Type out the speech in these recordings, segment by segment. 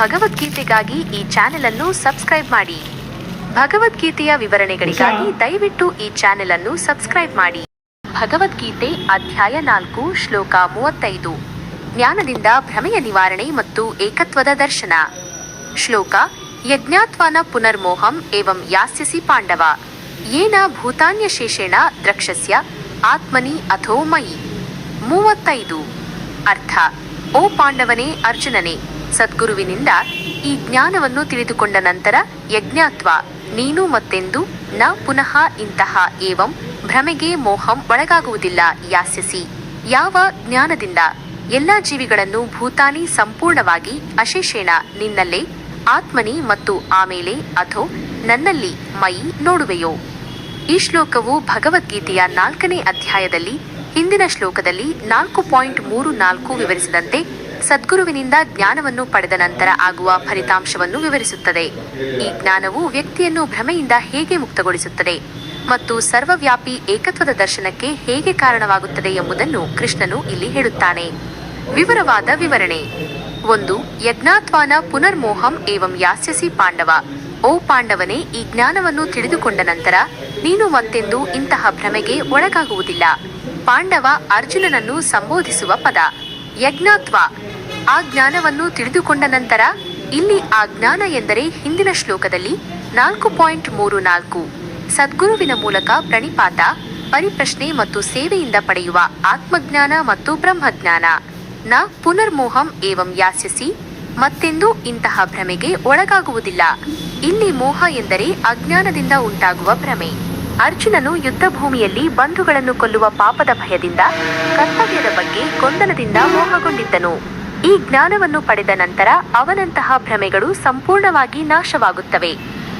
ಭಗವದ್ಗೀತೆಗಾಗಿ ಈ ಚಾನೆಲ್ ಅನ್ನು ಸಬ್ಸ್ಕ್ರೈಬ್ ಮಾಡಿ. ಭಗವದ್ಗೀತೆಯ ವಿವರಣೆಗಳಿಗಾಗಿ ದಯವಿಟ್ಟು ಈ ಚಾನೆಲ್ ಅನ್ನು ಸಬ್ಸ್ಕ್ರೈಬ್ ಮಾಡಿ. ಭಗವದ್ಗೀತೆ ಅಧ್ಯಾಯ ನಾಲ್ಕು ಶ್ಲೋಕ ಮೂವತ್ತೈದು. ಜ್ಞಾನದಿಂದ ಭ್ರಮೆಯ ನಿವಾರಣೆ ಮತ್ತು ಏಕತ್ವದ ದರ್ಶನ. ಶ್ಲೋಕ ಯಜ್ಞಾತ್ವಾನ ಪುನರ್ಮೋಹಂ ಏವಂ ಯಾಸ್ಯಸಿ ಪಾಂಡವ. ಏನ ಭೂತಾನ್ಯಶೇಷೇಣ ದ್ರಕ್ಷಸ್ಯ ಆತ್ಮನಿ ಅಥೋ ಮಯಿ. ಮೂವತ್ತೈದು. ಅರ್ಥ ಓ ಪಾಂಡವನೇ ಅರ್ಜುನನೇ. ಸದ್ಗುರುವಿನಿಂದ ಈ ಜ್ಞಾನವನ್ನು ತಿಳಿದುಕೊಂಡ ನಂತರ ಯಜ್ಞಾತ್ವ, ನೀನು ಮತ್ತೆಂದು ನ ಪುನಃ ಇಂತಹ ಏವಂ ಭ್ರಮೆಗೆ ಮೋಹಂ ಒಳಗಾಗುವುದಿಲ್ಲ, ಯಾಸ್ಯಸಿ. ಯಾವ ಜ್ಞಾನದಿಂದ ಎಲ್ಲ ಜೀವಿಗಳನ್ನು ಭೂತಾನಿ ಸಂಪೂರ್ಣವಾಗಿ ಅಶೇಷೇಣ, ನಿನ್ನಲ್ಲೇ, ಆತ್ಮನಿ ಮತ್ತು ಆಮೇಲೆ ಅಥೋ ನನ್ನಲ್ಲಿ ಮೈ ನೋಡುವೆಯೋ. ಈ ಶ್ಲೋಕವು ಭಗವದ್ಗೀತೆಯ ನಾಲ್ಕನೇ ಅಧ್ಯಾಯದಲ್ಲಿ ಹಿಂದಿನ ಶ್ಲೋಕದಲ್ಲಿ ನಾಲ್ಕು ಪಾಯಿಂಟ್ ಮೂರು ನಾಲ್ಕು ವಿವರಿಸಿದಂತೆ ಸದ್ಗುರುವಿನಿಂದ ಜ್ಞಾನವನ್ನು ಪಡೆದ ನಂತರ ಆಗುವ ಫಲಿತಾಂಶವನ್ನು ವಿವರಿಸುತ್ತದೆ. ಈ ಜ್ಞಾನವು ವ್ಯಕ್ತಿಯನ್ನು ಭ್ರಮೆಯಿಂದ ಹೇಗೆ ಮುಕ್ತಗೊಳಿಸುತ್ತದೆ ಮತ್ತು ಸರ್ವವ್ಯಾಪಿ ಏಕತ್ವದ ದರ್ಶನಕ್ಕೆ ಹೇಗೆ ಕಾರಣವಾಗುತ್ತದೆ ಎಂಬುದನ್ನು ಕೃಷ್ಣನು ಇಲ್ಲಿ ಹೇಳುತ್ತಾನೆ. ವಿವರವಾದ ವಿವರಣೆ. ಒಂದು, ಯಜ್ಞಾತ್ವಾನ ಪುನರ್ಮೋಹಂ ಏವಂ ಯಾಸ್ಯಸಿ ಪಾಂಡವ. ಓ ಪಾಂಡವನೇ, ಈ ಜ್ಞಾನವನ್ನು ತಿಳಿದುಕೊಂಡ ನಂತರ ನೀನು ಮತ್ತೆಂದು ಇಂತಹ ಭ್ರಮೆಗೆ ಒಳಗಾಗುವುದಿಲ್ಲ. ಪಾಂಡವ ಅರ್ಜುನನನ್ನು ಸಂಬೋಧಿಸುವ ಪದ. ಯಜ್ಞಾತ್ವ. ಆ ಜ್ಞಾನವನ್ನು ತಿಳಿದುಕೊಂಡ ನಂತರ ಇಲ್ಲಿ ಆ ಜ್ಞಾನ ಎಂದರೆ ಹಿಂದಿನ ಶ್ಲೋಕದಲ್ಲಿ ನಾಲ್ಕು ಪಾಯಿಂಟ್ ಮೂರು ನಾಲ್ಕು. ಸದ್ಗುರುವಿನ ಮೂಲಕ ಪ್ರಣಿಪಾತ, ಪರಿಪ್ರಶ್ನೆ ಮತ್ತು ಸೇವೆಯಿಂದ ಪಡೆಯುವ ಆತ್ಮಜ್ಞಾನ ಮತ್ತು ಬ್ರಹ್ಮಜ್ಞಾನ. ನ ಪುನರ್ಮೋಹಂ ಏವಂ ಯಾಸ್ಯಸಿ, ಮತ್ತೆಂದೂ ಇಂತಹ ಭ್ರಮೆಗೆ ಒಳಗಾಗುವುದಿಲ್ಲ. ಇಲ್ಲಿ ಮೋಹ ಎಂದರೆ ಅಜ್ಞಾನದಿಂದ ಉಂಟಾಗುವ ಭ್ರಮೆ. ಅರ್ಜುನನು ಯುದ್ಧ ಭೂಮಿಯಲ್ಲಿ ಬಂಧುಗಳನ್ನು ಕೊಲ್ಲುವ ಪಾಪದ ಭಯದಿಂದ ಕರ್ತವ್ಯದ ಬಗ್ಗೆ ಗೊಂದಲದಿಂದ ಮೋಹಗೊಂಡಿದ್ದನು. ಈ ಜ್ಞಾನವನ್ನು ಪಡೆದ ನಂತರ ಅವನಂತಹ ಭ್ರಮೆಗಳು ಸಂಪೂರ್ಣವಾಗಿ ನಾಶವಾಗುತ್ತವೆ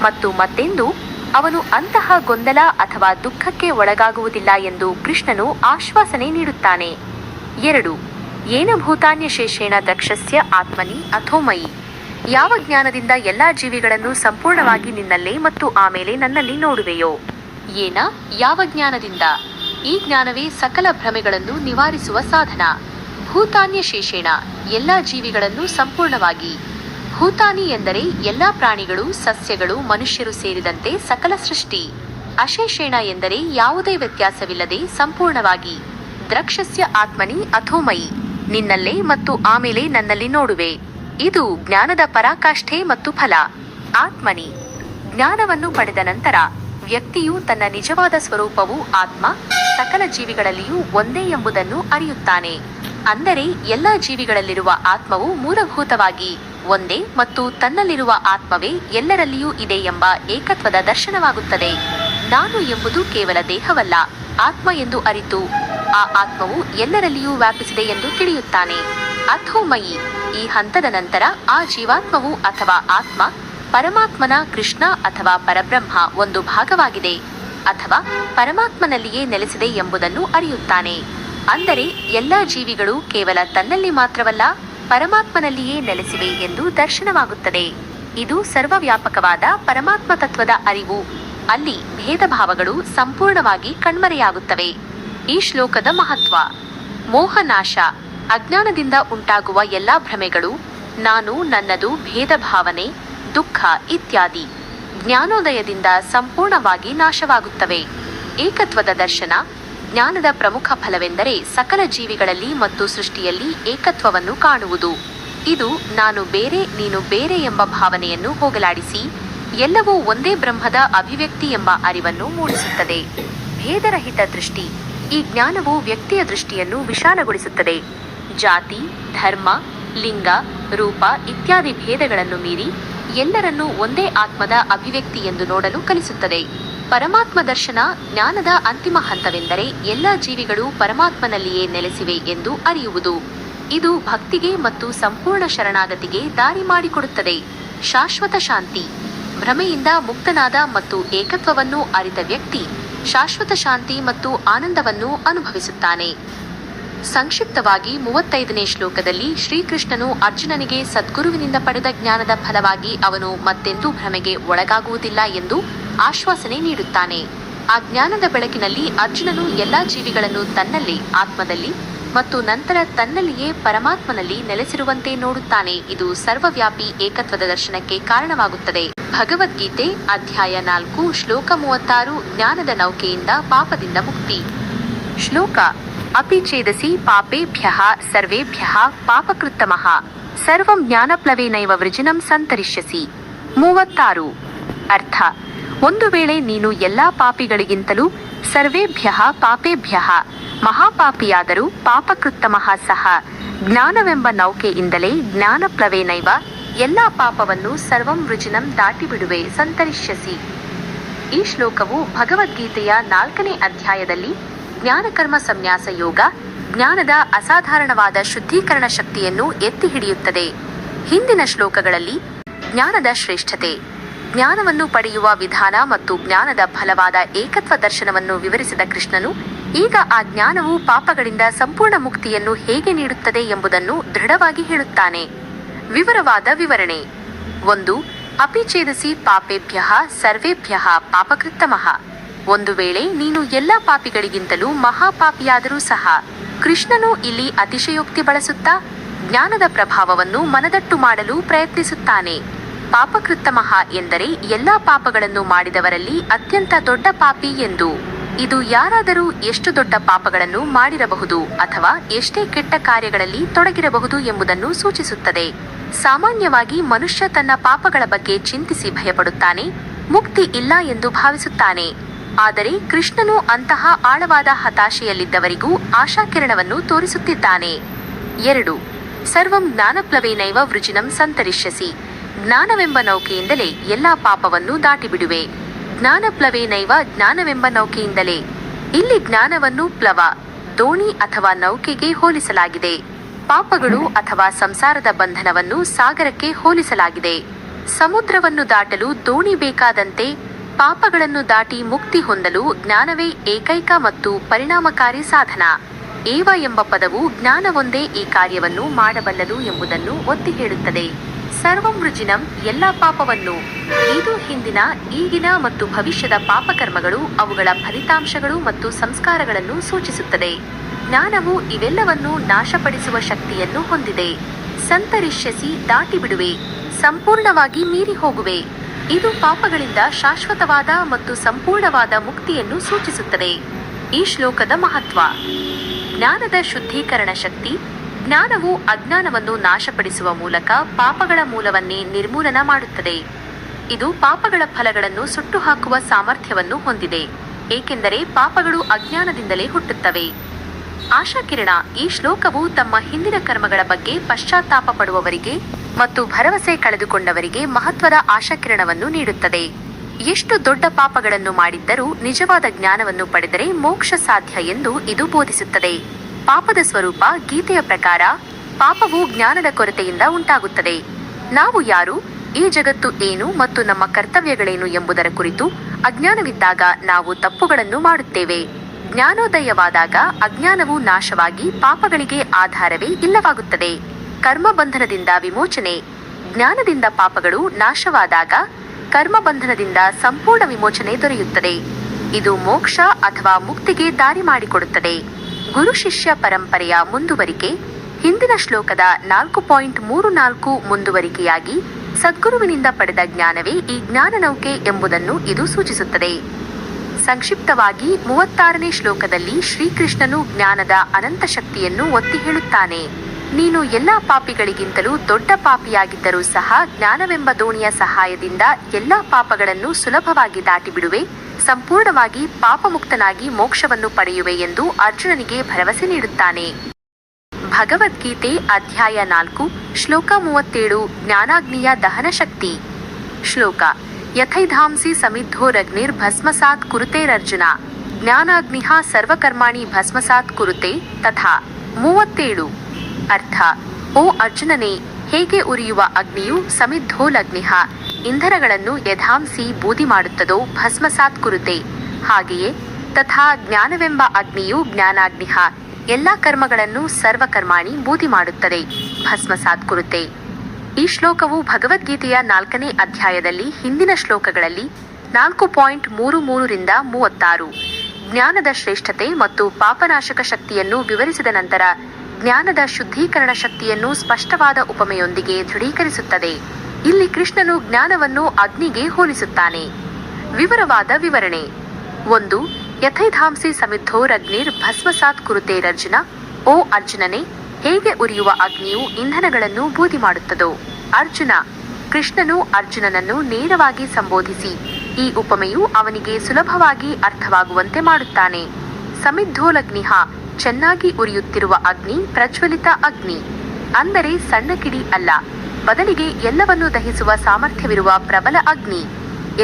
ಮತ್ತು ಮತ್ತೆಂದು ಅವನು ಅಂತಹ ಗೊಂದಲ ಅಥವಾ ದುಃಖಕ್ಕೆ ಒಳಗಾಗುವುದಿಲ್ಲ ಎಂದು ಕೃಷ್ಣನು ಆಶ್ವಾಸನೆ ನೀಡುತ್ತಾನೆ. ಎರಡು, ಏನ ಭೂತಾನ್ಯ ಶೇಷೇಣ ದಕ್ಷಸ್ಯ ಆತ್ಮನಿ ಅಥೋಮಯಿ. ಯಾವ ಜ್ಞಾನದಿಂದ ಎಲ್ಲಾ ಜೀವಿಗಳನ್ನು ಸಂಪೂರ್ಣವಾಗಿ ನಿನ್ನಲ್ಲೇ ಮತ್ತು ಆಮೇಲೆ ನನ್ನಲ್ಲಿ ನೋಡುವೆಯೋ? ಏನ, ಯಾವ ಜ್ಞಾನದಿಂದ? ಈ ಜ್ಞಾನವೇ ಸಕಲ ಭ್ರಮೆಗಳನ್ನು ನಿವಾರಿಸುವ ಸಾಧನ. ಭೂತಾನ್ಯ ಶೇಷೇಣ ಎಲ್ಲಾ ಜೀವಿಗಳನ್ನು ಸಂಪೂರ್ಣವಾಗಿ, ಭೂತಾನಿ ಎಂದರೆ ಎಲ್ಲಾ ಪ್ರಾಣಿಗಳು, ಸಸ್ಯಗಳು, ಮನುಷ್ಯರು ಸೇರಿದಂತೆ ಸಕಲ ಸೃಷ್ಟಿ. ಅಶೇಷೇಣ ಎಂದರೆ ಯಾವುದೇ ವ್ಯತ್ಯಾಸವಿಲ್ಲದೆ ಸಂಪೂರ್ಣವಾಗಿ, ದ್ರಕ್ಷಸ್ಯ ಆತ್ಮನಿ ಅಥೋಮಯಿ, ನಿನ್ನಲ್ಲೇ ಮತ್ತು ಆಮೇಲೆ ನನ್ನಲ್ಲಿ ನೋಡುವೆ. ಇದು ಜ್ಞಾನದ ಪರಾಕಾಷ್ಠೆ ಮತ್ತು ಫಲ. ಆತ್ಮನಿ. ಜ್ಞಾನವನ್ನು ಪಡೆದ ನಂತರ ವ್ಯಕ್ತಿಯು ತನ್ನ ನಿಜವಾದ ಸ್ವರೂಪವು ಆತ್ಮ, ಸಕಲ ಜೀವಿಗಳಲ್ಲಿಯೂ ಒಂದೇ ಎಂಬುದನ್ನು ಅರಿಯುತ್ತಾನೆ. ಅಂದರೆ ಎಲ್ಲ ಜೀವಿಗಳಲ್ಲಿರುವ ಆತ್ಮವು ಮೂಲಭೂತವಾಗಿ ಒಂದೇ ಮತ್ತು ತನ್ನಲ್ಲಿರುವ ಆತ್ಮವೇ ಎಲ್ಲರಲ್ಲಿಯೂ ಇದೆ ಎಂಬ ಏಕತ್ವದ ದರ್ಶನವಾಗುತ್ತದೆ. ನಾನು ಎಂಬುದು ಕೇವಲ ದೇಹವಲ್ಲ, ಆತ್ಮ ಎಂದು ಅರಿತು, ಆ ಆತ್ಮವು ಎಲ್ಲರಲ್ಲಿಯೂ ವ್ಯಾಪಿಸಿದೆ ಎಂದು ತಿಳಿಯುತ್ತಾನೆ. ಅಥೋಮಯಿ, ಈ ಹಂತದ ನಂತರ ಆ ಜೀವಾತ್ಮವು ಅಥವಾ ಆತ್ಮ, ಪರಮಾತ್ಮನ ಕೃಷ್ಣ ಅಥವಾ ಪರಬ್ರಹ್ಮ ಒಂದು ಭಾಗವಾಗಿದೆ ಅಥವಾ ಪರಮಾತ್ಮನಲ್ಲಿಯೇ ನೆಲೆಸಿದೆ ಎಂಬುದನ್ನು ಅರಿಯುತ್ತಾನೆ. ಅಂದರೆ ಎಲ್ಲ ಜೀವಿಗಳು ಕೇವಲ ತನ್ನಲ್ಲಿ ಮಾತ್ರವಲ್ಲ ಪರಮಾತ್ಮನಲ್ಲಿಯೇ ನೆಲೆಸಿವೆ ಎಂದು ದರ್ಶನವಾಗುತ್ತದೆ. ಇದು ಸರ್ವವ್ಯಾಪಕವಾದ ಪರಮಾತ್ಮ ತತ್ವದ ಅರಿವು. ಅಲ್ಲಿ ಭೇದಭಾವಗಳು ಸಂಪೂರ್ಣವಾಗಿ ಕಣ್ಮರೆಯಾಗುತ್ತವೆ. ಈ ಶ್ಲೋಕದ ಮಹತ್ವ. ಮೋಹನಾಶ. ಅಜ್ಞಾನದಿಂದ ಉಂಟಾಗುವ ಎಲ್ಲಾ ಭ್ರಮೆಗಳು, ನಾನು ನನ್ನದು ಭೇದ ಭಾವನೆ ದುಃಖ ಇತ್ಯಾದಿ ಜ್ಞಾನೋದಯದಿಂದ ಸಂಪೂರ್ಣವಾಗಿ ನಾಶವಾಗುತ್ತವೆ. ಏಕತ್ವದ ದರ್ಶನ. ಜ್ಞಾನದ ಪ್ರಮುಖ ಫಲವೆಂದರೆ ಸಕಲ ಜೀವಿಗಳಲ್ಲಿ ಮತ್ತು ಸೃಷ್ಟಿಯಲ್ಲಿ ಏಕತ್ವವನ್ನು ಕಾಣುವುದು. ಇದು ನಾನು ಬೇರೆ, ನೀನು ಬೇರೆ ಎಂಬ ಭಾವನೆಯನ್ನು ಹೋಗಲಾಡಿಸಿ, ಎಲ್ಲವೂ ಒಂದೇ ಬ್ರಹ್ಮದ ಅಭಿವ್ಯಕ್ತಿ ಎಂಬ ಅರಿವನ್ನು ಮೂಡಿಸುತ್ತದೆ. ಭೇದರಹಿತ ದೃಷ್ಟಿ. ಈ ಜ್ಞಾನವು ವ್ಯಕ್ತಿಯ ದೃಷ್ಟಿಯನ್ನು ವಿಶಾಲಗೊಳಿಸುತ್ತದೆ. ಜಾತಿ, ಧರ್ಮ, ಲಿಂಗ, ರೂಪ ಇತ್ಯಾದಿ ಭೇದಗಳನ್ನು ಮೀರಿ ಎಲ್ಲರನ್ನೂ ಒಂದೇ ಆತ್ಮದ ಅಭಿವ್ಯಕ್ತಿ ಎಂದು ನೋಡಲು ಕಲಿಸುತ್ತದೆ. ಪರಮಾತ್ಮ ದರ್ಶನ ಜ್ಞಾನದ ಅಂತಿಮ ಹಂತವೆಂದರೆ ಎಲ್ಲ ಜೀವಿಗಳು ಪರಮಾತ್ಮನಲ್ಲಿಯೇ ನೆಲೆಸಿವೆ ಎಂದು ಅರಿಯುವುದು. ಇದು ಭಕ್ತಿಗೆ ಮತ್ತು ಸಂಪೂರ್ಣ ಶರಣಾಗತಿಗೆ ದಾರಿ ಮಾಡಿಕೊಡುತ್ತದೆ. ಶಾಶ್ವತ ಶಾಂತಿ. ಭ್ರಮೆಯಿಂದ ಮುಕ್ತನಾದ ಮತ್ತು ಏಕತ್ವವನ್ನು ಅರಿತ ವ್ಯಕ್ತಿ ಶಾಶ್ವತ ಶಾಂತಿ ಮತ್ತು ಆನಂದವನ್ನು ಅನುಭವಿಸುತ್ತಾನೆ. ಸಂಕ್ಷಿಪ್ತವಾಗಿ ಮೂವತ್ತೈದನೇ ಶ್ಲೋಕದಲ್ಲಿ ಶ್ರೀಕೃಷ್ಣನು ಅರ್ಜುನನಿಗೆ ಸದ್ಗುರುವಿನಿಂದ ಪಡೆದ ಜ್ಞಾನದ ಫಲವಾಗಿ ಅವನು ಮತ್ತೆಂದೂ ಭ್ರಮೆಗೆ ಒಳಗಾಗುವುದಿಲ್ಲ ಎಂದು ಆಶ್ವಾಸನೆ ನೀಡುತ್ತಾನೆ. ಆ ಜ್ಞಾನದ ಬೆಳಕಿನಲ್ಲಿ ಅರ್ಜುನನು ಎಲ್ಲಾ ಜೀವಿಗಳನ್ನು ತನ್ನಲ್ಲಿ, ಆತ್ಮದಲ್ಲಿ ಮತ್ತು ನಂತರ ತನ್ನಲ್ಲಿಯೇ ಪರಮಾತ್ಮನಲ್ಲಿ ನೆಲೆಸಿರುವಂತೆ ನೋಡುತ್ತಾನೆ. ಇದು ಸರ್ವವ್ಯಾಪಿ ಏಕತ್ವದ ದರ್ಶನಕ್ಕೆ ಕಾರಣವಾಗುತ್ತದೆ. ಭಗವದ್ಗೀತೆ ಅಧ್ಯಾಯ ನಾಲ್ಕು, ಶ್ಲೋಕ ಮೂವತ್ತಾರು, ಜ್ಞಾನದ ನೌಕೆಯಿಂದ ಪಾಪದಿಂದ ಮುಕ್ತಿ. ಶ್ಲೋಕ, ಅಪಿ ಛೇದಸಿ ಪಾಪೇಭ್ಯ ಸರ್ವೇಭ್ಯ ಪಾಪಕೃತ್ತಮಃ. ಸರ್ವಂ ಜ್ಞಾನಪ್ಲವೇನೈವ ವೃಜಿನಂ ಸಂತರಿಷ್ಯಸಿ. ಮೂವತ್ತಾರು. ಅರ್ಥ ಒಂದು ವೇಳೆ ನೀನು ಎಲ್ಲಾ ಪಾಪಿಗಳಿಗಿಂತಲೂ ಸರ್ವೇಭ್ಯ ಪಾಪೇಭ್ಯ, ಮಹಾಪಾಪಿಯಾದರೂ ಪಾಪಕೃತ್ತಮಃ ಸಹ ಜ್ಞಾನವೆಂಬ ನೌಕೆಯಿಂದಲೇ ಜ್ಞಾನ ಪ್ಲವೇನೈವ ಎಲ್ಲಾ ಪಾಪವನ್ನು ಸರ್ವಂ ವೃಜಿನಂ ದಾಟಿಬಿಡುವೆ, ಸಂತರಿಷ್ಯಸಿ. ಈ ಶ್ಲೋಕವು ಭಗವದ್ಗೀತೆಯ ನಾಲ್ಕನೇ ಅಧ್ಯಾಯದಲ್ಲಿ ಜ್ಞಾನಕರ್ಮ ಸಂನ್ಯಾಸ ಯೋಗ, ಜ್ಞಾನದ ಅಸಾಧಾರಣವಾದ ಶುದ್ಧೀಕರಣ ಶಕ್ತಿಯನ್ನು ಎತ್ತಿ ಹಿಡಿಯುತ್ತದೆ. ಹಿಂದಿನ ಶ್ಲೋಕಗಳಲ್ಲಿ ಜ್ಞಾನದ ಶ್ರೇಷ್ಠತೆ ಜ್ಞಾನವನ್ನು ಪಡೆಯುವ ವಿಧಾನ ಮತ್ತು ಜ್ಞಾನದ ಫಲವಾದ ಏಕತ್ವ ದರ್ಶನವನ್ನು ವಿವರಿಸಿದ ಕೃಷ್ಣನು, ಈಗ ಆ ಜ್ಞಾನವು ಪಾಪಗಳಿಂದ ಸಂಪೂರ್ಣ ಮುಕ್ತಿಯನ್ನು ಹೇಗೆ ನೀಡುತ್ತದೆ ಎಂಬುದನ್ನು ದೃಢವಾಗಿ ಹೇಳುತ್ತಾನೆ. ವಿವರವಾದ ವಿವರಣೆ. ಒಂದು ಅಪಿಛೇದಸಿ ಪಾಪೇಭ್ಯ ಸರ್ವೇಭ್ಯ ಪಾಪಕೃತ್ತಮಃ. ಒಂದು ವೇಳೆ ನೀನು ಎಲ್ಲ ಪಾಪಿಗಳಿಗಿಂತಲೂ ಮಹಾಪಾಪಿಯಾದರೂ ಸಹ, ಕೃಷ್ಣನು ಇಲ್ಲಿ ಅತಿಶಯೋಕ್ತಿ ಬಳಸುತ್ತಾ, ಜ್ಞಾನದ ಪ್ರಭಾವವನ್ನು ಮನದಟ್ಟು ಮಾಡಲು ಪ್ರಯತ್ನಿಸುತ್ತಾನೆ. ಪಾಪಕೃತ್ತಮಃ ಎಂದರೆ ಎಲ್ಲಾ ಪಾಪಗಳನ್ನು ಮಾಡಿದವರಲ್ಲಿ ಅತ್ಯಂತ ದೊಡ್ಡ ಪಾಪಿ ಎಂದು. ಇದು ಯಾರಾದರೂ ಎಷ್ಟು ದೊಡ್ಡ ಪಾಪಗಳನ್ನು ಮಾಡಿರಬಹುದು ಅಥವಾ ಎಷ್ಟೇ ಕೆಟ್ಟ ಕಾರ್ಯಗಳಲ್ಲಿ ತೊಡಗಿರಬಹುದು ಎಂಬುದನ್ನು ಸೂಚಿಸುತ್ತದೆ. ಸಾಮಾನ್ಯವಾಗಿ ಮನುಷ್ಯ ತನ್ನ ಪಾಪಗಳ ಬಗ್ಗೆ ಚಿಂತಿಸಿ ಭಯಪಡುತ್ತಾನೆ, ಮುಕ್ತಿ ಇಲ್ಲ ಎಂದು ಭಾವಿಸುತ್ತಾನೆ. ಆದರೆ ಕೃಷ್ಣನು ಅಂತಹ ಆಳವಾದ ಹತಾಶೆಯಲ್ಲಿದ್ದವರಿಗೂ ಆಶಾಕಿರಣವನ್ನು ತೋರಿಸುತ್ತಿದ್ದಾನೆ. ಎರಡು. ಸರ್ವಂ ಜ್ಞಾನಪ್ಲವೇನೈವ ವೃಜಿನಂ ಸಂತರಿಷ್ಯಸಿ. ಜ್ಞಾನವೆಂಬ ನೌಕೆಯಿಂದಲೇ ಎಲ್ಲಾ ಪಾಪವನ್ನು ದಾಟಿಬಿಡುವೆ. ಜ್ಞಾನಪ್ಲವೇನೈವ ಜ್ಞಾನವೆಂಬ ನೌಕೆಯಿಂದಲೇ. ಇಲ್ಲಿ ಜ್ಞಾನವನ್ನು ಪ್ಲವ, ದೋಣಿ ಅಥವಾ ನೌಕೆಗೆ ಹೋಲಿಸಲಾಗಿದೆ. ಪಾಪಗಳು ಅಥವಾ ಸಂಸಾರದ ಬಂಧನವನ್ನು ಸಾಗರಕ್ಕೆ ಹೋಲಿಸಲಾಗಿದೆ. ಸಮುದ್ರವನ್ನು ದಾಟಲು ದೋಣಿ ಬೇಕಾದಂತೆ, ಪಾಪಗಳನ್ನು ದಾಟಿ ಮುಕ್ತಿ ಹೊಂದಲು ಜ್ಞಾನವೇ ಏಕೈಕ ಮತ್ತು ಪರಿಣಾಮಕಾರಿ ಸಾಧನ. ಏವ ಎಂಬ ಪದವು ಜ್ಞಾನವೊಂದೇ ಈ ಕಾರ್ಯವನ್ನು ಮಾಡಬಲ್ಲದು ಎಂಬುದನ್ನು ಒತ್ತಿ ಹೇಳುತ್ತದೆ. ಸರ್ವಂ ವೃಜಿನಂ ಎಲ್ಲ ಪಾಪವನ್ನು. ಇದು ಹಿಂದಿನ, ಈಗಿನ ಮತ್ತು ಭವಿಷ್ಯದ ಪಾಪಕರ್ಮಗಳು, ಅವುಗಳ ಫಲಿತಾಂಶಗಳು ಮತ್ತು ಸಂಸ್ಕಾರಗಳನ್ನು ಸೂಚಿಸುತ್ತದೆ. ಜ್ಞಾನವು ಇವೆಲ್ಲವನ್ನು ನಾಶಪಡಿಸುವ ಶಕ್ತಿಯನ್ನು ಹೊಂದಿದೆ. ಸಂತರಿಷ್ಯಸಿ ದಾಟಿ ಬಿಡುವೆ ಸಂಪೂರ್ಣವಾಗಿ ಮೀರಿ ಹೋಗುವೆ ಇದು ಪಾಪಗಳಿಂದ ಶಾಶ್ವತವಾದ ಮತ್ತು ಸಂಪೂರ್ಣವಾದ ಮುಕ್ತಿಯನ್ನು ಸೂಚಿಸುತ್ತದೆ. ಈ ಶ್ಲೋಕದ ಮಹತ್ವ. ಜ್ಞಾನದ ಶುದ್ಧೀಕರಣ ಶಕ್ತಿ ಜ್ಞಾನವು ಅಜ್ಞಾನವನ್ನು ನಾಶಪಡಿಸುವ ಮೂಲಕ ಪಾಪಗಳ ಮೂಲವನ್ನೇ ನಿರ್ಮೂಲನ ಮಾಡುತ್ತದೆ. ಇದು ಪಾಪಗಳ ಫಲಗಳನ್ನು ಸುಟ್ಟು ಹಾಕುವ ಸಾಮರ್ಥ್ಯವನ್ನು ಹೊಂದಿದೆ, ಏಕೆಂದರೆ ಪಾಪಗಳು ಅಜ್ಞಾನದಿಂದಲೇ ಹುಟ್ಟುತ್ತವೆ. ಆಶಾಕಿರಣ ಈ ಶ್ಲೋಕವು ತಮ್ಮ ಹಿಂದಿನ ಕರ್ಮಗಳ ಬಗ್ಗೆ ಪಶ್ಚಾತ್ತಾಪ ಪಡುವವರಿಗೆ ಮತ್ತು ಭರವಸೆ ಕಳೆದುಕೊಂಡವರಿಗೆ ಮಹತ್ವದ ಆಶಾಕಿರಣವನ್ನು ನೀಡುತ್ತದೆ. ಎಷ್ಟು ದೊಡ್ಡ ಪಾಪಗಳನ್ನು ಮಾಡಿದ್ದರೂ ನಿಜವಾದ ಜ್ಞಾನವನ್ನು ಪಡೆದರೆ ಮೋಕ್ಷ ಸಾಧ್ಯ ಎಂದು ಇದು ಬೋಧಿಸುತ್ತದೆ. ಪಾಪದ ಸ್ವರೂಪ ಗೀತೆಯ ಪ್ರಕಾರ ಪಾಪವು ಜ್ಞಾನದ ಕೊರತೆಯಿಂದ ಉಂಟಾಗುತ್ತದೆ. ನಾವು ಯಾರು, ಈ ಜಗತ್ತು ಏನು ಮತ್ತು ನಮ್ಮ ಕರ್ತವ್ಯಗಳೇನು ಎಂಬುದರ ಕುರಿತು ಅಜ್ಞಾನವಿದ್ದಾಗ ನಾವು ತಪ್ಪುಗಳನ್ನು ಮಾಡುತ್ತೇವೆ. ಜ್ಞಾನೋದಯವಾದಾಗ ಅಜ್ಞಾನವು ನಾಶವಾಗಿ ಪಾಪಗಳಿಗೆ ಆಧಾರವೇ ಇಲ್ಲವಾಗುತ್ತದೆ. ಕರ್ಮಬಂಧನದಿಂದ ವಿಮೋಚನೆ. ಜ್ಞಾನದಿಂದ ಪಾಪಗಳು ನಾಶವಾದಾಗ ಕರ್ಮಬಂಧನದಿಂದ ಸಂಪೂರ್ಣ ವಿಮೋಚನೆ ದೊರೆಯುತ್ತದೆ. ಇದು ಮೋಕ್ಷ ಅಥವಾ ಮುಕ್ತಿಗೆ ದಾರಿ ಮಾಡಿಕೊಡುತ್ತದೆ. ಗುರು ಶಿಷ್ಯ ಪರಂಪರೆಯ ಮುಂದುವರಿಕೆ ಹಿಂದಿನ ಶ್ಲೋಕದ ನಾಲ್ಕು ಪಾಯಿಂಟ್ ಮೂರು ನಾಲ್ಕು ಮುಂದುವರಿಕೆಯಾಗಿ ಸದ್ಗುರುವಿನಿಂದ ಪಡೆದ ಜ್ಞಾನವೇ ಈ ಜ್ಞಾನ ನೌಕೆ ಎಂಬುದನ್ನು ಇದು ಸೂಚಿಸುತ್ತದೆ. ಸಂಕ್ಷಿಪ್ತವಾಗಿ ಮೂವತ್ತಾರನೇ ಶ್ಲೋಕದಲ್ಲಿ ಶ್ರೀಕೃಷ್ಣನು ಜ್ಞಾನದ ಅನಂತ ಶಕ್ತಿಯನ್ನು ಒತ್ತಿ ಹೇಳುತ್ತಾನೆ. ನೀನು ಎಲ್ಲಾ ಪಾಪಿಗಳಿಗಿಂತಲೂ ದೊಡ್ಡ ಪಾಪಿಯಾಗಿದ್ದರೂ ಸಹ ಜ್ಞಾನವೆಂಬ ದೋಣಿಯ ಸಹಾಯದಿಂದ ಎಲ್ಲಾ ಪಾಪಗಳನ್ನು ಸುಲಭವಾಗಿ ದಾಟಿಬಿಡುವೆ. ಸಂಪೂರ್ಣವಾಗಿ ಪಾಪಮುಕ್ತನಾಗಿ ಮೋಕ್ಷವನ್ನು ಪಡೆಯುವೆ ಎಂದು ಅರ್ಜುನನಿಗೆ ಭರವಸೆ ನೀಡುತ್ತಾನೆ. ಭಗವದ್ಗೀತೆ ಅಧ್ಯಾಯ ನಾಲ್ಕು, ಶ್ಲೋಕ ಮೂವತ್ತೇಳು, ಜ್ಞಾನಾಗ್ನಿಯ ದಹನ ಶಕ್ತಿ. ಶ್ಲೋಕ, ಯಥೈಧಾಂಸಿ ಸಮಿದ್ಧೋ ರಗ್ನಿರ್ ಭಸ್ಮಸಾತ್ ಕುರುತೇರರ್ಜುನ ಜ್ಞಾನಾಗ್ನಿಃ ಸರ್ವಕರ್ಮಾಣಿ ಭಸ್ಮಸಾತ್ ಕುರುತೆ, ತಥಾ. ಮೂವತ್ತೇಳು. ಅರ್ಥ, ಓ ಅರ್ಜುನನೇ ಹೇಗೆ ಉರಿಯುವ ಅಗ್ನಿಯು ಸಮಿದ್ಧೋಲಗ್ನಿಹ ಇಂಧನಗಳನ್ನು ಯಥಾಂಸಿ ಬೂದಿ ಮಾಡುತ್ತದೋ ಭಸ್ಮಸಾತ್ ಕುರುತೆ. ಹಾಗೆಯೇ ತಥಾ ಜ್ಞಾನವೆಂಬ ಅಗ್ನಿಯು ಜ್ಞಾನಾಗ್ನಿಹ. ಎಲ್ಲ ಕರ್ಮಗಳನ್ನು ಸರ್ವಕರ್ಮಾಣಿ ಬೂದಿ ಮಾಡುತ್ತದೆ. ಭಸ್ಮಸಾತ್ ಕುರುತೆ. ಈ ಶ್ಲೋಕವು ಭಗವದ್ಗೀತೆಯ ನಾಲ್ಕನೇ ಅಧ್ಯಾಯದಲ್ಲಿ ಹಿಂದಿನ ಶ್ಲೋಕಗಳಲ್ಲಿ ನಾಲ್ಕು ಪಾಯಿಂಟ್ ಮೂರು ಮೂರರಿಂದ ಮೂವತ್ತಾರು. ಜ್ಞಾನದ ಶ್ರೇಷ್ಠತೆ ಮತ್ತು ಪಾಪನಾಶಕ ಶಕ್ತಿಯನ್ನು ವಿವರಿಸಿದ ನಂತರ ಜ್ಞಾನದ ಶುದ್ಧೀಕರಣ ಶಕ್ತಿಯನ್ನು ಸ್ಪಷ್ಟವಾದ ಉಪಮೆಯೊಂದಿಗೆ ದೃಢೀಕರಿಸುತ್ತದೆ. ಇಲ್ಲಿ ಕೃಷ್ಣನು ಜ್ಞಾನವನ್ನು ಅಗ್ನಿಗೆ ಹೋಲಿಸುತ್ತಾನೆ. ವಿವರವಾದ ವಿವರಣೆ. ಒಂದು ಯಥೈಧಾಂಸಿ ಸಮಿದ್ಧೋರಗ್ನಿರ್ ಭಸ್ಮಸಾತ್ ಕುರುತೇರರ್ಜುನ ಓ ಅರ್ಜುನನೇ, ಹೇಗೆ ಉರಿಯುವ ಅಗ್ನಿಯು ಇಂಧನಗಳನ್ನು ಬೂದಿ ಮಾಡುತ್ತದೋ? ಅರ್ಜುನ, ಕೃಷ್ಣನು ಅರ್ಜುನನನ್ನು ನೇರವಾಗಿ ಸಂಬೋಧಿಸಿ, ಈ ಉಪಮೆಯು ಅವನಿಗೆ ಸುಲಭವಾಗಿ ಅರ್ಥವಾಗುವಂತೆ ಮಾಡುತ್ತಾನೆ. ಸಮಿದ್ಧೋಲಗ್ನಿಹ ಚೆನ್ನಾಗಿ ಉರಿಯುತ್ತಿರುವ ಅಗ್ನಿ, ಪ್ರಜ್ವಲಿತ ಅಗ್ನಿ. ಅಂದರೆ ಸಣ್ಣ ಕಿಡಿ ಅಲ್ಲ. ಬದಲಿಗೆ ಎಲ್ಲವನ್ನೂ ದಹಿಸುವ ಸಾಮರ್ಥ್ಯವಿರುವ ಪ್ರಬಲ ಅಗ್ನಿ.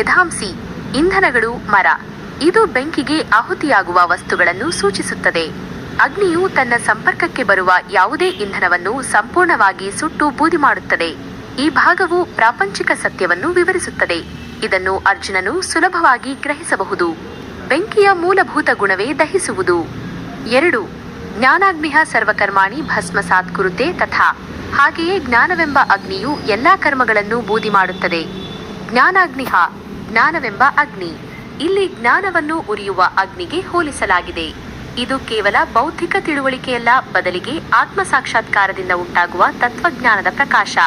ಯಧಾಂಸಿ ಇಂಧನಗಳು, ಮರ. ಇದು ಬೆಂಕಿಗೆ ಆಹುತಿಯಾಗುವ ವಸ್ತುಗಳನ್ನು ಸೂಚಿಸುತ್ತದೆ. ಅಗ್ನಿಯು ತನ್ನ ಸಂಪರ್ಕಕ್ಕೆ ಬರುವ ಯಾವುದೇ ಇಂಧನವನ್ನು ಸಂಪೂರ್ಣವಾಗಿ ಸುಟ್ಟು ಬೂದಿ ಮಾಡುತ್ತದೆ. ಈ ಭಾಗವು ಪ್ರಾಪಂಚಿಕ ಸತ್ಯವನ್ನು ವಿವರಿಸುತ್ತದೆ. ಇದನ್ನು ಅರ್ಜುನನು ಸುಲಭವಾಗಿ ಗ್ರಹಿಸಬಹುದು. ಬೆಂಕಿಯ ಮೂಲಭೂತ ಗುಣವೇ ದಹಿಸುವುದು. ಎರಡು, ಜ್ಞಾನಾಗ್ನಿಹ ಸರ್ವಕರ್ಮಾಣಿ ಭಸ್ಮಸಾತ್ ಕುರುತೆ ತಥಾ. ಹಾಗೆಯೇ ಜ್ಞಾನವೆಂಬ ಅಗ್ನಿಯು ಎಲ್ಲಾ ಕರ್ಮಗಳನ್ನು ಬೂದಿ ಮಾಡುತ್ತದೆ. ಜ್ಞಾನಾಗ್ನಿಹ, ಜ್ಞಾನವೆಂಬ ಅಗ್ನಿ. ಇಲ್ಲಿ ಜ್ಞಾನವನ್ನು ಉರಿಯುವ ಅಗ್ನಿಗೆ ಹೋಲಿಸಲಾಗಿದೆ. ಇದು ಕೇವಲ ಬೌದ್ಧಿಕ ತಿಳುವಳಿಕೆಯಲ್ಲ, ಬದಲಿಗೆ ಆತ್ಮ ಸಾಕ್ಷಾತ್ಕಾರದಿಂದ ಉಂಟಾಗುವ ತತ್ವಜ್ಞಾನದ ಪ್ರಕಾಶ.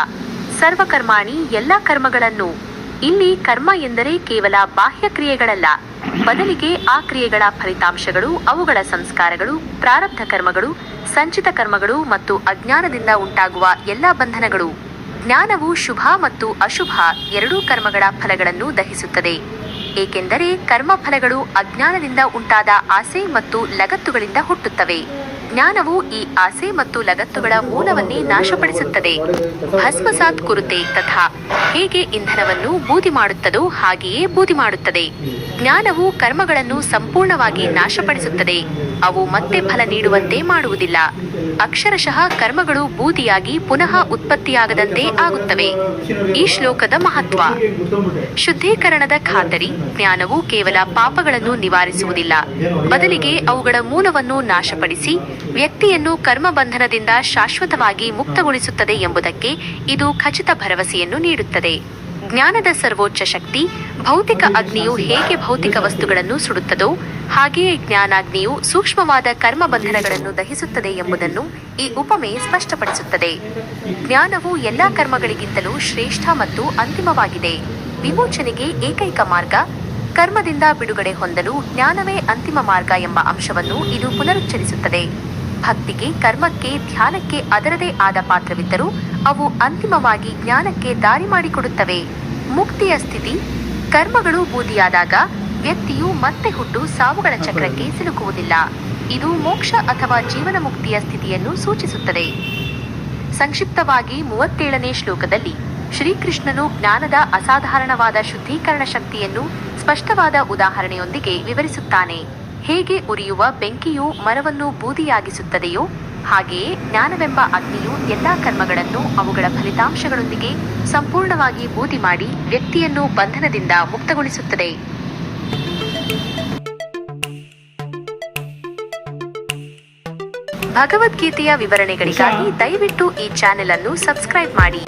ಸರ್ವಕರ್ಮಾಣಿ ಎಲ್ಲಾ ಕರ್ಮಗಳನ್ನು ಇಲ್ಲಿ ಕರ್ಮ ಎಂದರೆ ಕೇವಲ ಬಾಹ್ಯ ಕ್ರಿಯೆಗಳಲ್ಲ. ಬದಲಿಗೆ ಆ ಕ್ರಿಯೆಗಳ ಫಲಿತಾಂಶಗಳು, ಅವುಗಳ ಸಂಸ್ಕಾರಗಳು, ಪ್ರಾರಬ್ಧ ಕರ್ಮಗಳು, ಸಂಚಿತ ಕರ್ಮಗಳು ಮತ್ತು ಅಜ್ಞಾನದಿಂದ ಉಂಟಾಗುವ ಎಲ್ಲ ಬಂಧನಗಳು. ಜ್ಞಾನವು ಶುಭ ಮತ್ತು ಅಶುಭ ಎರಡೂ ಕರ್ಮಗಳ ಫಲಗಳನ್ನು ದಹಿಸುತ್ತದೆ. ಏಕೆಂದರೆ ಕರ್ಮ ಫಲಗಳು ಅಜ್ಞಾನದಿಂದ ಉಂಟಾದ ಆಸೆ ಮತ್ತು ಲಗತ್ತುಗಳಿಂದ ಹುಟ್ಟುತ್ತವೆ. ಜ್ಞಾನವು ಈ ಆಸೆ ಮತ್ತು ಲಗತ್ತುಗಳ ಮೂಲವನ್ನೇ ನಾಶಪಡಿಸುತ್ತದೆ. ಭಸ್ಮಸಾತ್ ಕುರುತೆ ತಥಾ. ಹೇಗೆ ಇಂಧನವನ್ನು ಬೂದಿ ಮಾಡುತ್ತದೋ ಹಾಗೆಯೇ ಬೂದಿ ಮಾಡುತ್ತದೆ. ಜ್ಞಾನವು ಕರ್ಮಗಳನ್ನು ಸಂಪೂರ್ಣವಾಗಿ ನಾಶಪಡಿಸುತ್ತದೆ. ಅವು ಮತ್ತೆ ಫಲ ನೀಡುವಂತೆ ಮಾಡುವುದಿಲ್ಲ. ಅಕ್ಷರಶಃ ಕರ್ಮಗಳು ಬೂದಿಯಾಗಿ ಪುನಃ ಉತ್ಪತ್ತಿಯಾಗದಂತೆ ಆಗುತ್ತವೆ. ಈ ಶ್ಲೋಕದ ಮಹತ್ವ. ಶುದ್ಧೀಕರಣದ ಖಾತರಿ. ಜ್ಞಾನವು ಕೇವಲ ಪಾಪಗಳನ್ನು ನಿವಾರಿಸುವುದಿಲ್ಲ. ಬದಲಿಗೆ ಅವುಗಳ ಮೂಲವನ್ನು ನಾಶಪಡಿಸಿ ವ್ಯಕ್ತಿಯನ್ನು ಕರ್ಮಬಂಧನದಿಂದ ಶಾಶ್ವತವಾಗಿ ಮುಕ್ತಗೊಳಿಸುತ್ತದೆ ಎಂಬುದಕ್ಕೆ ಇದು ಖಚಿತ ಭರವಸೆಯನ್ನು ನೀಡುತ್ತದೆ. ಜ್ಞಾನದ ಸರ್ವೋಚ್ಚ ಶಕ್ತಿ, ಭೌತಿಕ ಅಗ್ನಿಯು ಹೇಗೆ ಭೌತಿಕ ವಸ್ತುಗಳನ್ನು ಸುಡುತ್ತದೋ, ಹಾಗೆಯೇ ಜ್ಞಾನಾಗ್ನಿಯು ಸೂಕ್ಷ್ಮವಾದ ಕರ್ಮ ಬಂಧನಗಳನ್ನು ದಹಿಸುತ್ತದೆ ಎಂಬುದನ್ನು ಈ ಉಪಮೆ ಸ್ಪಷ್ಟಪಡಿಸುತ್ತದೆ. ಜ್ಞಾನವು ಎಲ್ಲಾ ಕರ್ಮಗಳಿಗಿಂತಲೂ ಶ್ರೇಷ್ಠ ಮತ್ತು ಅಂತಿಮವಾಗಿದೆ. ವಿಮೋಚನೆಗೆ ಏಕೈಕ ಮಾರ್ಗ, ಕರ್ಮದಿಂದ ಬಿಡುಗಡೆ ಹೊಂದಲು ಜ್ಞಾನವೇ ಅಂತಿಮ ಮಾರ್ಗ ಎಂಬ ಅಂಶವನ್ನು ಇದು ಪುನರುಚ್ಚರಿಸುತ್ತದೆ. ಭಕ್ತಿಗೆ, ಕರ್ಮಕ್ಕೆ, ಧ್ಯಾನಕ್ಕೆ ಅದರದೇ ಆದ ಪಾತ್ರವಿದ್ದರೂ ಅವು ಅಂತಿಮವಾಗಿ ಜ್ಞಾನಕ್ಕೆ ದಾರಿ ಮಾಡಿಕೊಡುತ್ತವೆ. ಮುಕ್ತಿಯ ಸ್ಥಿತಿ, ಕರ್ಮಗಳು ಬೂದಿಯಾದಾಗ ವ್ಯಕ್ತಿಯು ಮತ್ತೆ ಹುಟ್ಟು ಸಾವುಗಳ ಚಕ್ರಕ್ಕೆ ಸಿಲುಕುವುದಿಲ್ಲ. ಇದು ಮೋಕ್ಷ ಅಥವಾ ಜೀವನ ಮುಕ್ತಿಯ ಸ್ಥಿತಿಯನ್ನು ಸೂಚಿಸುತ್ತದೆ. ಸಂಕ್ಷಿಪ್ತವಾಗಿ ಮೂವತ್ತೇಳನೇ ಶ್ಲೋಕದಲ್ಲಿ ಶ್ರೀಕೃಷ್ಣನು ಜ್ಞಾನದ ಅಸಾಧಾರಣವಾದ ಶುದ್ಧೀಕರಣ ಶಕ್ತಿಯನ್ನು ಸ್ಪಷ್ಟವಾದ ಉದಾಹರಣೆಯೊಂದಿಗೆ ವಿವರಿಸುತ್ತಾನೆ. ಹೇಗೆ ಉರಿಯುವ ಬೆಂಕಿಯು ಮರವನ್ನು ಬೂದಿಯಾಗಿಸುತ್ತದೆಯೋ, ಹಾಗೆಯೇ ಜ್ಞಾನವೆಂಬ ಅಗ್ನಿಯು ಎಲ್ಲಾ ಕರ್ಮಗಳನ್ನು ಅವುಗಳ ಫಲಿತಾಂಶಗಳೊಂದಿಗೆ ಸಂಪೂರ್ಣವಾಗಿ ಬೂದಿ ಮಾಡಿ ವ್ಯಕ್ತಿಯನ್ನು ಬಂಧನದಿಂದ ಮುಕ್ತಗೊಳಿಸುತ್ತದೆ. ಭಗವದ್ಗೀತೆಯ ವಿವರಣೆಗಳಿಗಾಗಿ ದಯವಿಟ್ಟು ಈ ಚಾನೆಲ್ ಅನ್ನು ಸಬ್ಸ್ಕ್ರೈಬ್ ಮಾಡಿ.